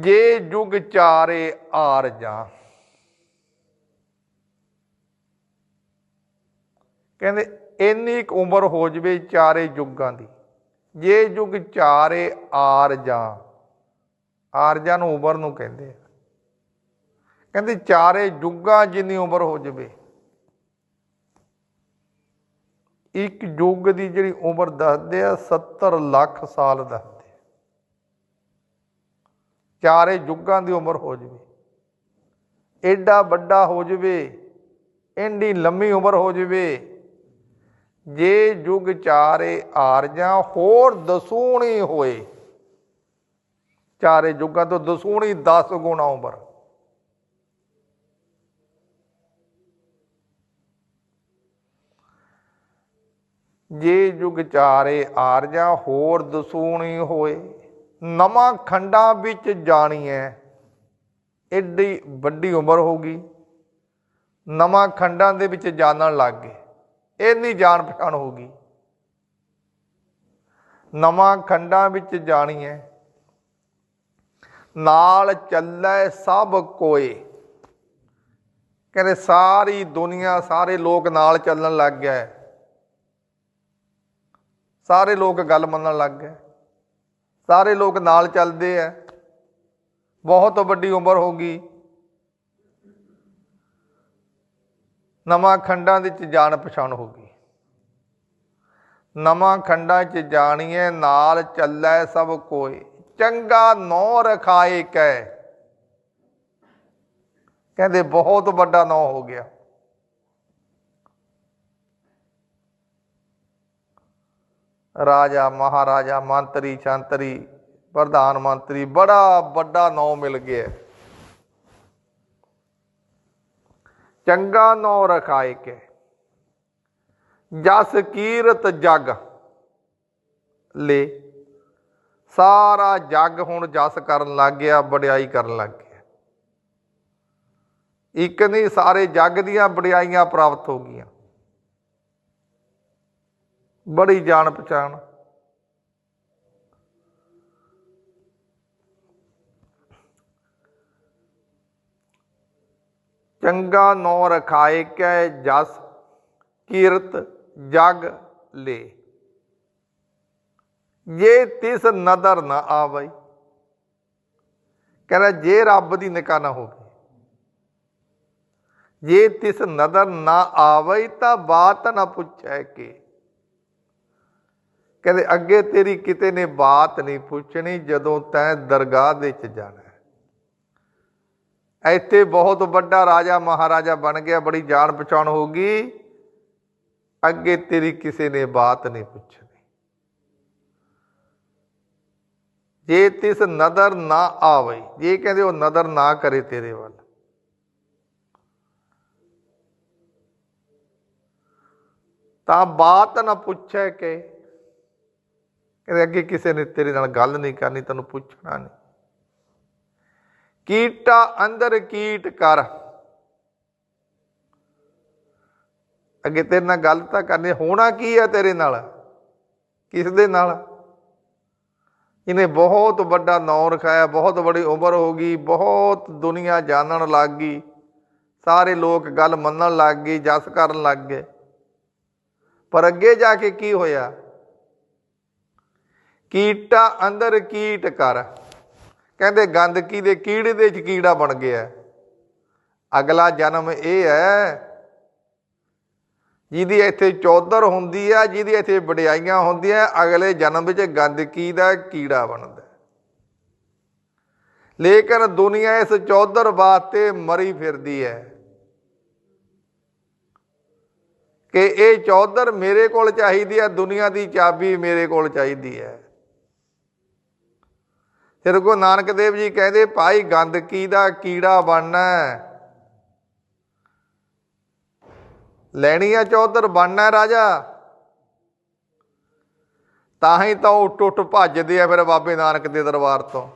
ਜੇ ਜੁਗ ਚਾਰੇ ਆਰ ਜਾ। ਕਹਿੰਦੇ, ਇੰਨੀ ਕੁ ਉਮਰ ਹੋ ਜਵੇ ਚਾਰੇ ਯੁੱਗਾਂ ਦੀ। ਜੇ ਯੁੱਗ ਚਾਰੇ ਆਰ ਜਾਂ ਆਰਜਾਂ ਨੂੰ ਉਮਰ ਨੂੰ ਕਹਿੰਦੇ ਕਹਿੰਦੇ, ਚਾਰੇ ਯੁੱਗਾਂ ਜਿੰਨੀ ਉਮਰ ਹੋ ਜਵੇ, ਇੱਕ ਯੁੱਗ ਦੀ ਜਿਹੜੀ ਉਮਰ ਦੱਸਦੇ ਆ 70 ਲੱਖ ਸਾਲ ਦਾ। ਚਾਰੇ ਯੁੱਗਾਂ ਦੀ ਉਮਰ ਹੋ ਜਵੇ। ਐਡਾ ਵੱਡਾ ਹੋ ਜਵੇ ਇੰਨੀ ਲੰਮੀ ਉਮਰ ਹੋ ਜਵੇ। ਜੇ ਯੁੱਗ ਚਾਰੇ ਆਰਜਾਂ, ਹੋਰ ਦਸੂਣੀ ਹੋਏ। ਚਾਰੇ ਯੁੱਗਾਂ ਤੋਂ ਦਸੂਣੀ 10 ਗੁਣਾ ਉਮਰ। ਜੇ ਯੁਗ ਚਾਰੇ ਆਰਜਾਂ, ਹੋਰ ਦਸੂਣੀ ਹੋਏ ਨਵਾਂ ਖੰਡਾਂ ਵਿੱਚ ਜਾਣੀ ਹੈ ਏਡੀ ਵੱਡੀ ਉਮਰ ਹੋ ਗਈ। ਨਵਾਂ ਖੰਡਾਂ ਦੇ ਵਿੱਚ ਜਾਣਨ ਲੱਗ ਗਏ। ਇੰਨੀ ਜਾਣ ਪਛਾਣ ਹੋ ਗਈ। ਨਵਾਂ ਖੰਡਾਂ ਵਿੱਚ ਜਾਣੀ ਹੈ ਨਾਲ ਚੱਲੇ ਸਭ ਕੋਏ। ਕਹਿੰਦੇ ਸਾਰੀ ਦੁਨੀਆ, ਸਾਰੇ ਲੋਕ ਨਾਲ ਚੱਲਣ ਲੱਗ ਗਏ। ਸਾਰੇ ਲੋਕ ਗੱਲ ਮੰਨਣ ਲੱਗ ਗਏ। ਸਾਰੇ ਲੋਕ ਨਾਲ ਚੱਲਦੇ ਆ ਬਹੁਤ ਵੱਡੀ ਉਮਰ ਹੋ ਗਈ। ਨਵਾਂ ਖੰਡਾਂ ਦੇ ਵਿੱਚ ਜਾਣ ਪਛਾਣ ਹੋ ਗਈ। ਨਵਾਂ ਖੰਡਾਂ 'ਚ ਜਾਣੀਏ, ਨਾਲ ਚੱਲੇ ਸਭ ਕੋਈ ਚੰਗਾ ਨੌ ਰਖਾਏ ਕੈ। ਕਹਿੰਦੇ ਬਹੁਤ ਵੱਡਾ ਨੌ ਹੋ ਗਿਆ। ਰਾਜਾ, ਮਹਾਰਾਜਾ, ਮੰਤਰੀ, ਸ਼ੰਤਰੀ, ਪ੍ਰਧਾਨ ਮੰਤਰੀ, ਬੜਾ ਵੱਡਾ ਨੌ ਮਿਲ ਗਿਆ। ਚੰਗਾ ਨੌ ਰਖਾਏ ਕੇ। ਜਸ ਕੀਰਤ ਜਗ ਲੈ। ਸਾਰਾ ਜੱਗ ਹੁਣ ਜਸ ਕਰਨ ਲੱਗ ਗਿਆ, ਵਡਿਆਈ ਕਰਨ ਲੱਗ ਗਿਆ। ਇੱਕ ਨਹੀਂ, ਸਾਰੇ ਜੱਗ ਦੀਆਂ ਵਡਿਆਈਆਂ ਪ੍ਰਾਪਤ ਹੋ ਗਈਆਂ। ਬੜੀ ਜਾਣ ਪਛਾਣ। ਚੰਗਾ ਨੌ ਰਖਾਏ ਕੈ ਜਸ, ਕੀਰਤ ਜਗ ਲੇ। ਜੇ ਤਿਸ ਨਦਰ ਨਾ ਆਵਈ, ਕਹਿੰਦਾ ਜੇ ਰੱਬ ਦੀ ਨਿਕਾਹ ਨਾ ਹੋਵੇ। ਜੇ ਤਿਸ ਨਦਰ ਨਾ ਆਵਈ ਤਾਂ ਬਾਤ ਨਾ ਪੁੱਛੈ ਕੇ। ਕਹਿੰਦੇ, ਅੱਗੇ ਤੇਰੀ ਕਿਤੇ ਨੇ ਬਾਤ ਨਹੀਂ ਪੁੱਛਣੀ, ਜਦੋਂ ਤੈਂ ਦਰਗਾਹ ਦੇ ਵਿੱਚ ਜਾਣਾ ਇੱਥੇ ਬਹੁਤ ਵੱਡਾ ਰਾਜਾ, ਮਹਾਰਾਜਾ ਬਣ ਗਿਆ, ਬੜੀ ਜਾਣ ਪਛਾਣ ਹੋ ਗਈ। ਅੱਗੇ ਤੇਰੀ ਕਿਸੇ ਨੇ ਬਾਤ ਨਹੀਂ ਪੁੱਛਣੀ। ਜੇ ਤਿਸ ਨਦਰ ਨਾ ਆਵੇ, ਜੇ ਕਹਿੰਦੇ ਉਹ ਨਦਰ ਨਾ ਕਰੇ ਤੇਰੇ ਵੱਲ। ਤਾਂ ਬਾਤ ਨਾ ਪੁੱਛੇ ਕਿ ਕਹਿੰਦੇ ਅੱਗੇ ਕਿਸੇ ਨੇ ਤੇਰੇ ਨਾਲ ਗੱਲ ਨਹੀਂ ਕਰਨੀ, ਤੈਨੂੰ ਪੁੱਛਣਾ ਨਹੀਂ। ਕੀਟਾ ਅੰਦਰ ਕੀਟ ਕਰ। ਅੱਗੇ ਤੇਰੇ ਨਾਲ ਗੱਲ ਤਾਂ ਕਰਨੀ ਹੋਣਾ ਕੀ ਹੈ ਤੇਰੇ ਨਾਲ? ਕਿਸ ਦੇ ਨਾਲ? ਇਹਨੇ ਬਹੁਤ ਵੱਡਾ ਨਾਂ ਰਖਾਇਆ, ਬਹੁਤ ਬੜੀ ਉਮਰ ਹੋ ਗਈ, ਬਹੁਤ ਦੁਨੀਆ ਜਾਣਨ ਲੱਗ ਗਈ। ਸਾਰੇ ਲੋਕ ਗੱਲ ਮੰਨਣ ਲੱਗ ਗਏ, ਜਸ ਕਰਨ ਲੱਗ ਗਏ। ਪਰ ਅੱਗੇ ਜਾ ਕੇ ਕੀ ਹੋਇਆ? ਕੀਟਾ ਅੰਦਰ ਕੀਟ ਕਰ। ਕਹਿੰਦੇ ਗੰਦਗੀ ਦੇ ਕੀੜੇ ਦੇ ਚ ਕੀੜਾ ਬਣ ਗਿਆ। ਅਗਲਾ ਜਨਮ ਇਹ ਹੈ, ਜਿਹਦੀ ਇੱਥੇ ਚੌਧਰ ਹੁੰਦੀ ਆ ਜਿਹਦੀ ਇੱਥੇ ਵਡਿਆਈਆਂ ਹੁੰਦੀਆਂ, ਅਗਲੇ ਜਨਮ ਵਿੱਚ ਗੰਦਗੀ ਦਾ ਕੀੜਾ ਬਣਦਾ। ਲੇਕਿਨ ਦੁਨੀਆ ਇਸ ਚੌਧਰ ਵਾਸਤੇ ਮਰੀ ਫਿਰਦੀ ਹੈ ਕਿ ਇਹ ਚੌਧਰ ਮੇਰੇ ਕੋਲ ਚਾਹੀਦੀ ਹੈ, ਦੁਨੀਆ ਦੀ ਚਾਬੀ ਮੇਰੇ ਕੋਲ ਚਾਹੀਦੀ ਹੈ। ਫਿਰ ਕੋ ਨਾਨਕ ਦੇਵ ਜੀ ਕਹਿੰਦੇ, ਭਾਈ ਗੰਦਗੀ ਦਾ ਕੀੜਾ ਬਣਨਾ ਲੈਣੀ ਆ ਚੌਧਰ ਬਣਨਾ ਰਾਜਾ। ਤਾਂ ਹੀ ਤਾਂ ਉਹ ਟੁੱਟ ਭੱਜਦੇ ਆ ਫਿਰ ਬਾਬੇ ਨਾਨਕ ਦੇ ਦਰਬਾਰ ਤੋਂ।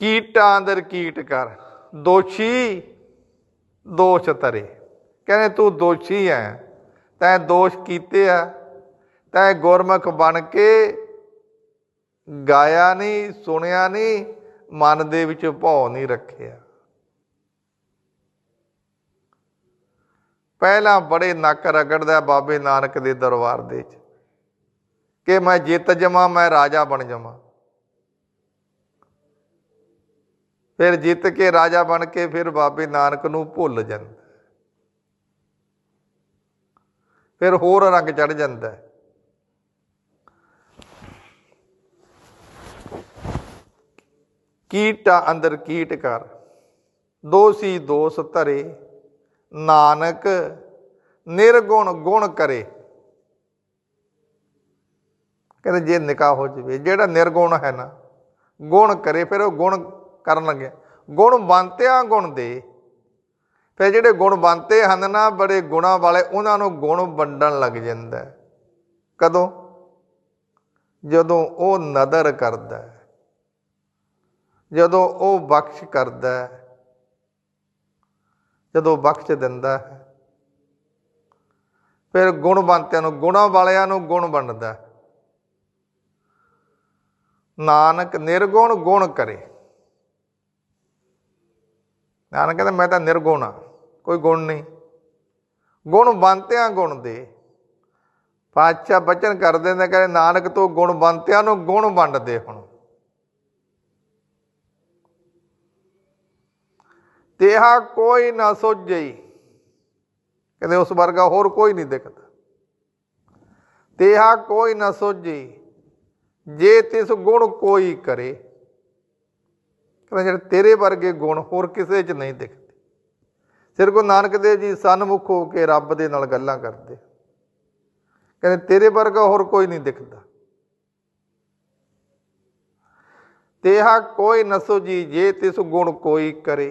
ਕੀਟਾਂ ਅੰਦਰ ਕੀਟ ਕਰ, ਦੋਸ਼ੀ ਦੋਸ਼ ਤਰੇ ਕਹਿੰਦੇ ਤੂੰ ਦੋਸ਼ੀ ਹੈ ਤੈਂ ਦੋਸ਼ ਕੀਤੇ ਆ, ਤੈਂ ਗੁਰਮੁਖ ਬਣ ਕੇ ਗਾਇਆ ਨਹੀਂ, ਸੁਣਿਆ ਨਹੀਂ, ਮਨ ਦੇ ਵਿੱਚ ਭਉ ਨਹੀਂ ਰੱਖਿਆ। ਪਹਿਲਾਂ ਬੜੇ ਨੱਕ ਰਗੜਦਾ ਬਾਬੇ ਨਾਨਕ ਦੇ ਦਰਬਾਰ ਦੇ ਵਿੱਚ, ਕਿ ਮੈਂ ਜਿੱਤ ਜਮਾ ਮੈਂ ਰਾਜਾ ਬਣ ਜਾਵਾਂ। ਫਿਰ ਜਿੱਤ ਕੇ ਰਾਜਾ ਬਣ ਕੇ ਫਿਰ ਬਾਬੇ ਨਾਨਕ ਨੂੰ ਭੁੱਲ ਜਾਂਦਾ। ਫਿਰ ਹੋਰ ਰੰਗ ਚੜ ਜਾਂਦਾ ਹੈ। ਕੀਟਾ ਅੰਦਰ ਕੀਟ ਕਰ। ਦੋਸੀ ਦੋਸ ਧਰੇ। ਨਾਨਕ ਨਿਰਗੁਣ ਗੁਣ ਕਰੇ। ਕਹਿੰਦੇ ਜੇ ਨਿਕਾਹ ਹੋ ਜਵੇ, ਜਿਹੜਾ ਨਿਰਗੁਣ ਹੈ ਨਾ, ਗੁਣ ਕਰੇ, ਫਿਰ ਉਹ ਗੁਣ ਕਰਨ ਲੱਗਿਆ ਗੁਣ ਬੰਤਿਆ ਗੁਣ ਦੇ। ਫਿਰ ਜਿਹੜੇ ਗੁਣ ਬੰਤੇ ਹਨ ਨਾ, ਬੜੇ ਗੁਣਾ ਵਾਲੇ, ਉਹਨਾਂ ਨੂੰ ਗੁਣ ਵੰਡਣ ਲੱਗ ਜਾਂਦਾ ਕਦੋਂ? ਜਦੋਂ ਉਹ ਨਦਰ ਕਰਦਾ ਜਦੋਂ ਉਹ ਬਖਸ਼ ਕਰਦਾ ਜਦੋਂ ਬਖਸ਼ ਦਿੰਦਾ ਹੈ। ਫਿਰ ਗੁਣਵੰਤਿਆਂ ਨੂੰ, ਗੁਣਾ ਵਾਲਿਆਂ ਨੂੰ ਗੁਣ ਵੰਡਦਾ ਨਾਨਕ ਨਿਰਗੁਣ ਗੁਣ ਕਰੇ। ਨਾਨਕ ਕਹਿੰਦਾ, ਮੈਂ ਤਾਂ ਨਿਰਗੁਣ ਆ, ਕੋਈ ਗੁਣ ਨਹੀਂ। ਗੁਣ ਬੰਤਿਆਂ ਗੁਣ ਦੇ। ਪਾਤਸ਼ਾਹ ਬਚਨ ਕਰਦੇ ਨੇ ਕਹਿੰਦੇ, ਨਾਨਕ ਤੋਂ ਗੁਣ ਬੰਤਿਆਂ ਨੂੰ ਗੁਣ ਵੰਡਦੇ ਹੁਣ। ਤੇਹਾ ਕੋਈ ਨਾ ਸੋਝਈ ਕਹਿੰਦੇ, ਉਸ ਵਰਗਾ ਹੋਰ ਕੋਈ ਨਹੀਂ ਦਿਖਦਾ। ਤੇਹਾ ਕੋਈ ਨਾ ਸੋਝਈ ਜੇ ਤਿਸ ਗੁਣ ਕੋਈ ਕਰੇ ਕਹਿੰਦੇ ਜਿਹੜੇ ਤੇਰੇ ਵਰਗੇ ਗੁਣ ਹੋਰ ਕਿਸੇ 'ਚ ਨਹੀਂ ਦਿਖਦੇ। ਸਿਰ ਗੁਰੂ ਨਾਨਕ ਦੇਵ ਜੀ ਸਨਮੁਖ ਹੋ ਕੇ ਰੱਬ ਦੇ ਨਾਲ ਗੱਲਾਂ ਕਰਦੇ। ਕਹਿੰਦੇ ਤੇਰੇ ਵਰਗਾ ਹੋਰ ਕੋਈ ਨਹੀਂ ਦਿਖਦਾ। ਤੇਹਾ ਕੋਈ ਨਸੋ ਜੀ ਜੇ ਤਿਸ ਗੁਣ ਕੋਈ ਕਰੇ।